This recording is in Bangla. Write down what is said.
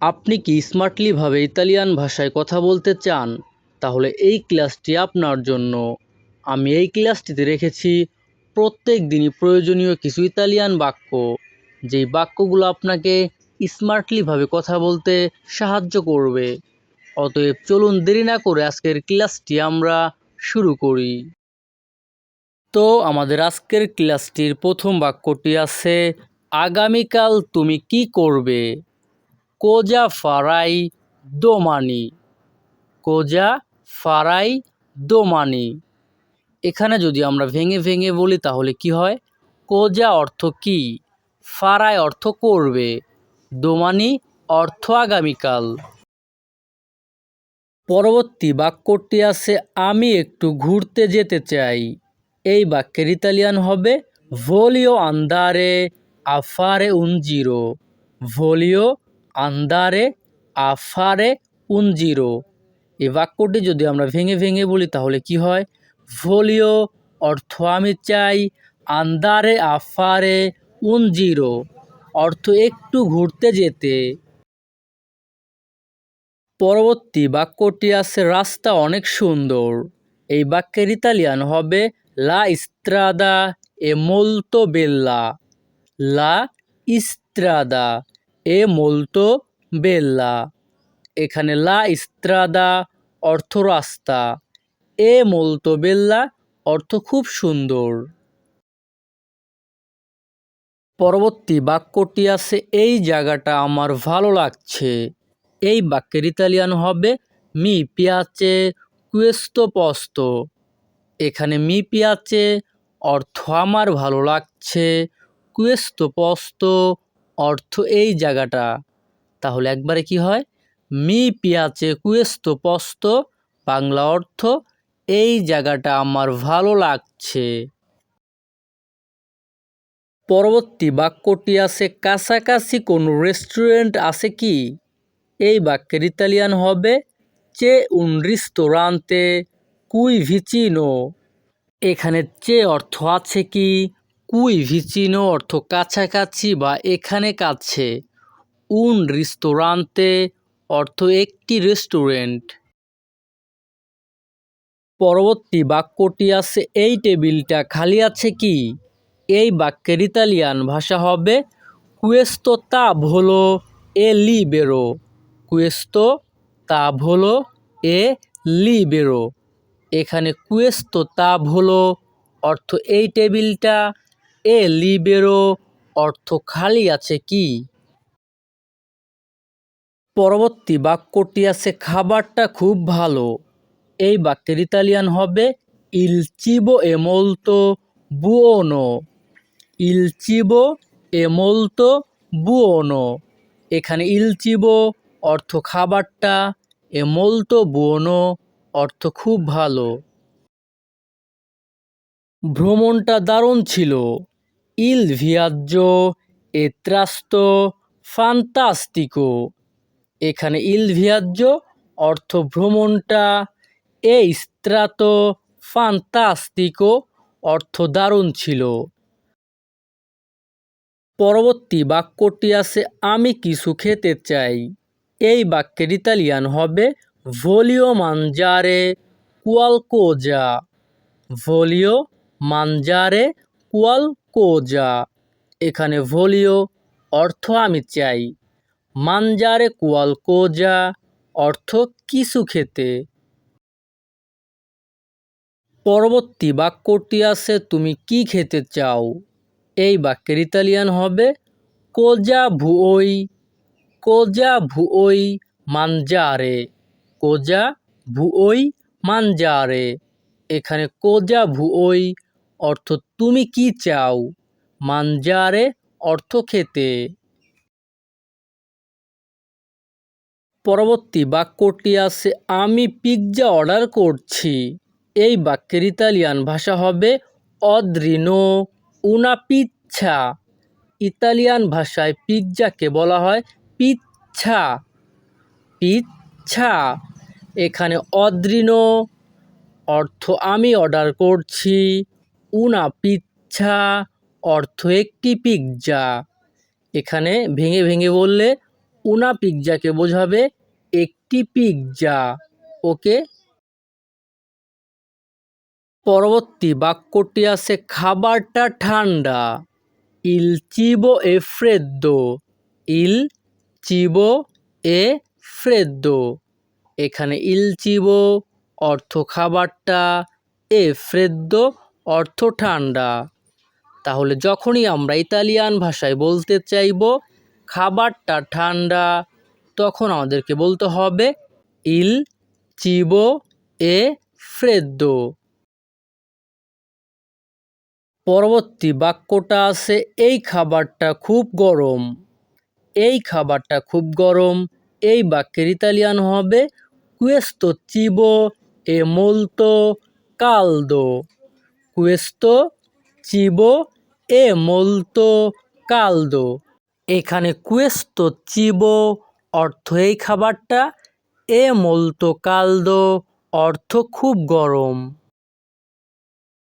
আপনি কি স্মার্টলিভাবে ইতালিয়ান ভাষায় কথা বলতে চান? তাহলে এই ক্লাসটি আপনার জন্য। আমি এই ক্লাসটিতে রেখেছি প্রত্যেক দিনই প্রয়োজনীয় কিছু ইতালিয়ান বাক্য, যেই বাক্যগুলো আপনাকে স্মার্টলিভাবে কথা বলতে সাহায্য করবে। অতএব চলুন দেরি না করে আজকের ক্লাসটি আমরা শুরু করি। তো আমাদের আজকের ক্লাসটির প্রথম বাক্যটি আছে, আগামীকাল তুমি কি করবে? কোজা ফারাই দোমানি। কোজা ফারাই দোমানি। এখানে যদি আমরা ভেঙে ভেঙে বলি তাহলে কি হয়? কোজা অর্থ কি? ফারাই অর্থ করবে। দোমানি অর্থ আগামীকাল। পরবর্তী বাক্যটি আছে, আমি একটু ঘুরতে যেতে চাই। এই বাক্যের ইতালিয়ান হবে ভোলিও আন্দারে আফারে উনজিরো ভোলিও আন্দারে, আফারে, উনজিরো। এই বাক্যটি যদি আমরা ভেঙে ভেঙে বলি, তাহলে কি হয়? ভোলিও অর্থ আমি চাই আন্দারে, আফারে, উনজিরো। অর্থ একটু ঘুরতে যেতে। পরবর্তী বাক্যটি আছে, রাস্তা অনেক সুন্দর। এই বাক্যের ইতালিয়ান হবে, লা ইস্ত্রাদা এ মোলতো বেল্লা। লা ইস্ত্রাদা। এ মোলতো বেল্লা। এখানে লা ইস্ত্রাদা অর্থ রাস্তা। এ মোলতো বেল্লা অর্থ খুব সুন্দর। পরবর্তী বাক্যটি আছে, এই জায়গাটা আমার ভালো লাগছে। এই বাক্যের ইতালিয়ান হবে, মি পিয়াচে কুয়েস্তো পস্ত। এখানে মি পিয়াচে অর্থ আমার ভালো লাগছে। কুয়েস্তো পস্ত অর্থ এই জায়গাটা, তাহলে একবারে কি হয়? মি পিয়াচে কুয়েস্ত পস্ত, বাংলা অর্থ এই জায়গাটা আমার ভালো লাগছে। পরবর্তী বাক্যটি আছে, কাছাকাছি কোনো রেস্টুরেন্ট আছে কি? এই বাক্যের ইতালিয়ান হবে, চে উন রিস্তোরান্তে কুই ভিচিনো এখানে চে অর্থ আছে কি? কুই ভিচিনো অর্থ কাছাকাছি বা এখানে কাছে। উন রিস্তোরান্তে অর্থ একটি রেস্টুরেন্ট। পরবর্তী বাক্যটি আছে, এই টেবিলটা খালি আছে কি? এই বাক্যের ইতালিয়ান ভাষা হবে কুয়েস্তো তা ভোলো এ লি বেরো কুয়েস্তো তা ভোলো এ লি বেরো এখানে কুয়েস্তো তা ভোলো অর্থ, এই টেবিলটা এ লিবেরো অর্থ খালি আছে কি? পরবর্তী বাক্যটি আছে, খাবারটা খুব ভালো। এই বাক্যের ইতালিয়ান হবে, ইল চিবো এ মোলতো বুওনো ইল এ বুওনো এখানে ইল চিবো অর্থ খাবারটা, এ মোলতো অর্থ খুব ভালো। ভ্রমণটা দারুণ ছিল। ইল এ ত্রাস্তো ফান্তাস্তিকো এখানে ইল ভিয়াজ্জো অর্থ ভ্রমণটা, এ স্ত্রাতো ফান্তাস্তিকো অর্থ দারুণ ছিল। পরবর্তী বাক্যটি আছে, আমি কিছু খেতে চাই। এই বাক্যের ইতালিয়ান হবে ভোলিও মানজারে কুয়ালকোজা ভোলিও মানজারে কুয়ালকোজা এখানে ভোলিও, অর্থ আমি চাই। মানজারে কুয়ালকোজা অর্থ কিছু খেতে। পরবর্তী বাক্যটি আছে, তুমি কি খেতে চাও? এই বাক্যের ইতালিয়ান হবে, কোজা ভুওই কোজা ভুওই মানজারে, কোজা ভুওই মানজারে। এখানে কোজা ভুওই অর্থ তুমি কি চাও? মানজারে অর্থ খেতে। পরবর্তী বাক্যটি আছে, আমি পিৎজা অর্ডার করছি। এই বাক্যের ইতালিয়ান ভাষা হবে, অদ্রিনো উনা পিচ্ছা ইতালিয়ান ভাষায় পিৎজাকে বলা হয় পিচ্ছা পিচ্ছা এখানে অদ্রিনো অর্থ, আমি অর্ডার করছি। উনা পিচ্ছা অর্থ একটি পিৎজা এখানে ভেঙে ভেঙে বললে, উনা পিৎজাকে বোঝাবে একটি পিৎজা ওকে? পরবর্তী বাক্যটি আছে, খাবারটা ঠান্ডা। ইল চিবো এ ফ্রেদ্দো। ইল চিবো এ ফ্রেদ্দো। এখানে ইল চিবো অর্থ খাবারটা, এ ফ্রেদ্দো অর্থ ঠান্ডা। তাহলে যখনই আমরা ইতালিয়ান ভাষায় বলতে চাইব, খাবারটা ঠান্ডা, তখন আমাদেরকে বলতে হবে ইল চিবো এ ফ্রেদ্দো। পরবর্তী বাক্যটা আছে, এই খাবারটা খুব গরম। এই খাবারটা খুব গরম। এই বাক্যের ইতালিয়ান হবে কুয়েস্তো চিবো এ মোলতো কালদো কুয়েস্তো, চিবো, এ মোলতো, কালদো। এখানে কুয়েস্তো, চিবো অর্থ এই খাবারটা, এ মোলতো, কালদো অর্থ খুব গরম।